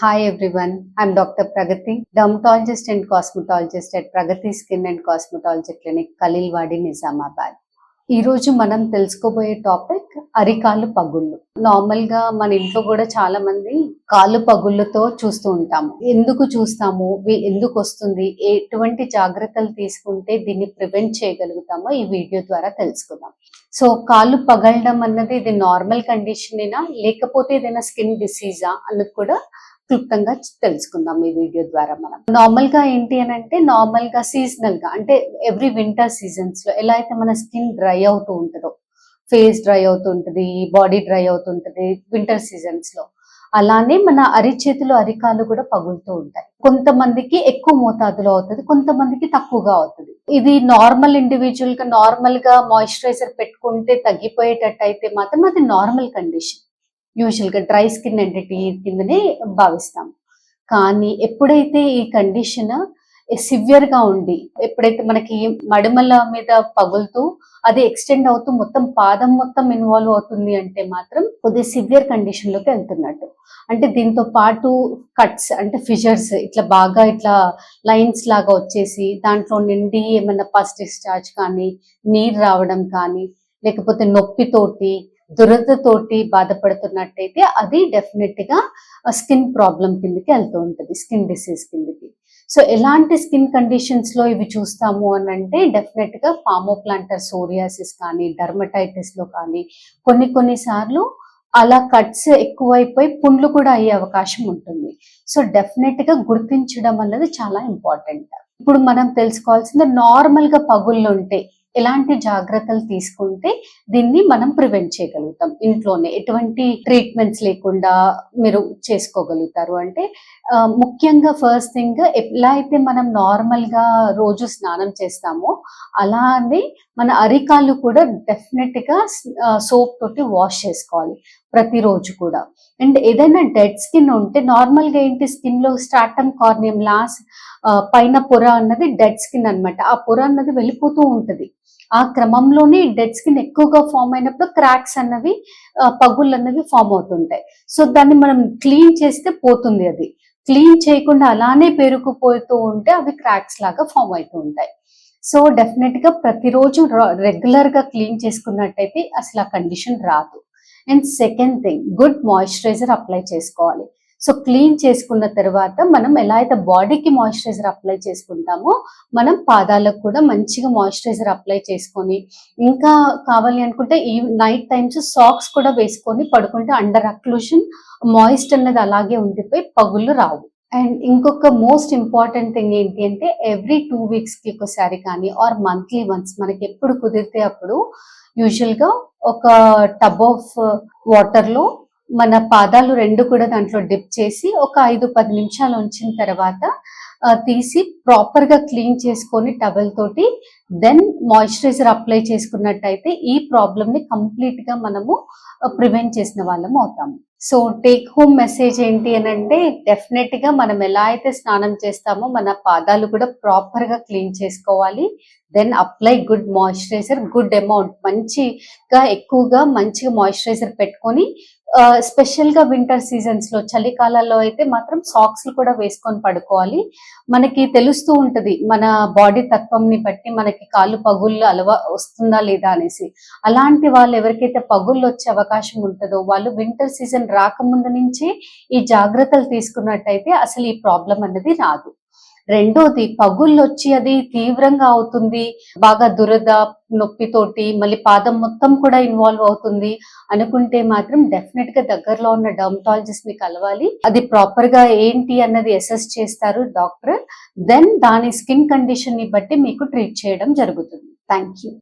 Hi everyone, I'm Dr. Pragati, dermatologist and cosmetologist at Pragati Skin and Cosmetology Clinic, Kalilwadi, Nizamabad. ఈ రోజు మనం తెలుసుకోబోయే topic అరికాలు పగుళ్ళు. నార్మల్గా మన ఇంట్లో కూడా చాలా మంది కాళ్ళు పగుళ్ళతో చూస్తూ ఉంటాము. ఎందుకు చూస్తాము? ఎందుకు వస్తుంది? ఎటువంటి జాగ్రత్తలు తీసుకుంటే దీన్ని ప్రివెంట్ చేయగలుగుతామో ఈ వీడియో ద్వారా తెలుసుకుందాం. సో కాళ్ళు పగలడం అన్నది ఇది నార్మల్ కండిషన్ అయినా లేకపోతే ఏదైనా స్కిన్ డిసీజా అన్నది కూడా క్లుప్తంగా తెలుసుకుందాం ఈ వీడియో ద్వారా మనం. నార్మల్గా ఏంటి అని అంటే నార్మల్గా సీజనల్గా అంటే ఎవ్రీ వింటర్ సీజన్స్లో ఎలా అయితే మన స్కిన్ డ్రై అవుతూ ఉంటుందో ఫేస్ డ్రై అవుతుంటది బాడీ డ్రై అవుతుంటది వింటర్ సీజన్స్లో అలానే మన అరిచేతులు అరికాలు కూడా పగులుతూ ఉంటాయి. కొంతమందికి ఎక్కువ మోతాదులో అవుతుంది కొంతమందికి తక్కువగా అవుతుంది. ఇది నార్మల్ ఇండివిజువల్గా నార్మల్గా మాయిశ్చరైజర్ పెట్టుకుంటే తగ్గిపోయేటట్టు అయితే మాత్రం అది నార్మల్ కండిషన్. యూజువల్గా డ్రై స్కిన్ ఎంటిటీ కిందనే భావిస్తాం కానీ ఎప్పుడైతే ఈ కండిషన్ సివియర్గా ఉండి ఎప్పుడైతే మనకి మడిమల మీద పగులుతూ అది ఎక్స్టెండ్ అవుతూ మొత్తం పాదం మొత్తం ఇన్వాల్వ్ అవుతుంది అంటే మాత్రం కొద్ది సివియర్ కండిషన్లోకి వెళ్తున్నట్టు. అంటే దీంతో పాటు కట్స్ అంటే ఫిజర్స్ ఇట్లా బాగా ఇట్లా లైన్స్ లాగా వచ్చేసి దాంట్లో నిండి ఏమైనా పస్ డిశ్చార్జ్ కానీ నీరు రావడం కానీ లేకపోతే నొప్పితోటి దురదతోటి బాధపడుతున్నట్టయితే అది డెఫినెట్గా స్కిన్ ప్రాబ్లం కిందకి వెళ్తూ ఉంటుంది స్కిన్ డిసీజ్ కిందకి. సో ఎలాంటి స్కిన్ కండిషన్స్లో ఇవి చూస్తాము అని అంటే డెఫినెట్గా పామోప్లాంటర్ సోరియాసిస్ కానీ డర్మటైటిస్లో కానీ కొన్ని కొన్ని సార్లు అలా కట్స్ ఎక్కువైపోయి పుండ్లు కూడా అయ్యే అవకాశం ఉంటుంది. సో డెఫినెట్గా గుర్తించడం అన్నది చాలా ఇంపార్టెంట్ ఇప్పుడు మనం తెలుసుకోవాల్సింది నార్మల్గా పగుళ్ళు ఉంటే ఎలాంటి జాగ్రత్తలు తీసుకుంటే దీన్ని మనం ప్రివెంట్ చేయగలుగుతాం. ఇంట్లోనే ఎటువంటి ట్రీట్మెంట్స్ లేకుండా మీరు చేసుకోగలుగుతారు. అంటే ముఖ్యంగా ఫస్ట్ థింగ్ ఎలా అయితే మనం నార్మల్గా రోజు స్నానం చేస్తామో అలానే మన అరికాలు కూడా డెఫినెట్గా సోప్ తోటి వాష్ చేసుకోవాలి ప్రతిరోజు కూడా. అండ్ ఏదైనా డెడ్ స్కిన్ ఉంటే నార్మల్గా ఏంటి స్కిన్లో స్టార్టమ్ కార్నియం లాస్ట్ పైన పొర అన్నది డెడ్ స్కిన్ అన్నమాట. ఆ పొర అన్నది వెళ్ళిపోతూ ఉంటుంది. ఆ క్రమంలోనే డెడ్ స్కిన్ ఎక్కువగా ఫామ్ అయినప్పుడు క్రాక్స్ అన్నవి పగుళ్ళు అన్నవి ఫామ్ అవుతుంటాయి. సో దాన్ని మనం క్లీన్ చేస్తే పోతుంది అది. క్లీన్ చేయకుండా అలానే పేరుకుపోతూ ఉంటే అవి క్రాక్స్ లాగా ఫామ్ అవుతూ ఉంటాయి. సో డెఫినెట్గా ప్రతిరోజు రెగ్యులర్గా క్లీన్ చేసుకున్నట్టయితే అసలు ఆ కండిషన్ రాదు. And second thing good moisturiser apply చేసుకోవాలి. సో క్లీన్ చేసుకున్న తర్వాత మనం ఎలా అయితే బాడీకి మాయిశ్చరైజర్ అప్లై చేసుకుంటామో మనం పాదాలకు కూడా మంచిగా మాయిశ్చరైజర్ అప్లై చేసుకొని ఇంకా కావాలి అనుకుంటే ఈ నైట్ టైమ్స్ సాక్స్ కూడా వేసుకొని పడుకుంటే అండర్ అక్లూషన్ మాయిస్ట్ అనేది అలాగే ఉండిపోయి పగుళ్ళు రావు. అండ్ ఇంకొక మోస్ట్ ఇంపార్టెంట్ థింగ్ ఏంటి అంటే ఎవ్రీ టూ వీక్స్కి ఒకసారి కానీ ఆర్ మంత్లీ వన్స్ మనకి ఎప్పుడు కుదిరితే అప్పుడు యూజువల్గా ఒక టబ్ ఆఫ్ వాటర్లో మన పాదాలు రెండు కూడా దాంట్లో డిప్ చేసి ఒక ఐదు పది నిమిషాలు ఉంచిన తర్వాత తీసి ప్రాపర్గా క్లీన్ చేసుకొని టవల్ తోటి దెన్ మాయిశ్చరైజర్ అప్లై చేసుకున్నట్టయితే ఈ ప్రాబ్లమ్ని కంప్లీట్గా మనము ప్రివెంట్ చేసిన వాళ్ళం అవుతాము. సో టేక్ హోమ్ మెసేజ్ ఏంటి అని అంటే డెఫినెట్గా మనం ఎలా అయితే స్నానం చేస్తామో మన పాదాలు కూడా ప్రాపర్గా క్లీన్ చేసుకోవాలి. Then apply good moisturiser good amount మంచిగా ఎక్కువగా మంచిగా మాయిశ్చరైజర్ పెట్టుకొని స్పెషల్గా వింటర్ సీజన్స్లో చలికాలాల్లో అయితే మాత్రం సాక్స్ కూడా వేసుకొని పడుకోవాలి. మనకి తెలుస్తూ ఉంటది మన బాడీ తత్వంని బట్టి మనకి కాళ్ళు పగుళ్ళు అలవా వస్తుందా లేదా అనేసి. అలాంటి వాళ్ళు ఎవరికైతే పగుళ్ళు వచ్చే అవకాశం ఉంటుందో వాళ్ళు వింటర్ సీజన్ రాకముందు నుంచి ఈ జాగ్రత్తలు తీసుకున్నట్టయితే అసలు ఈ ప్రాబ్లం అన్నది రాదు. రెండోది పగుళ్ళు వచ్చి అది తీవ్రంగా అవుతుంది. బాగా దురద నొప్పితోటి మళ్ళీ పాదం మొత్తం కూడా ఇన్వాల్వ్ అవుతుంది అనుకుంటే మాత్రం డెఫినెట్గా దగ్గరలో ఉన్న డర్మటాలజిస్ట్ని కలవాలి. అది ప్రాపర్గా ఏంటి అన్నది అసెస్ చేస్తారు డాక్టర్. దెన్ దాని స్కిన్ కండిషన్ని బట్టి మీకు ట్రీట్ చేయడం జరుగుతుంది. Thank you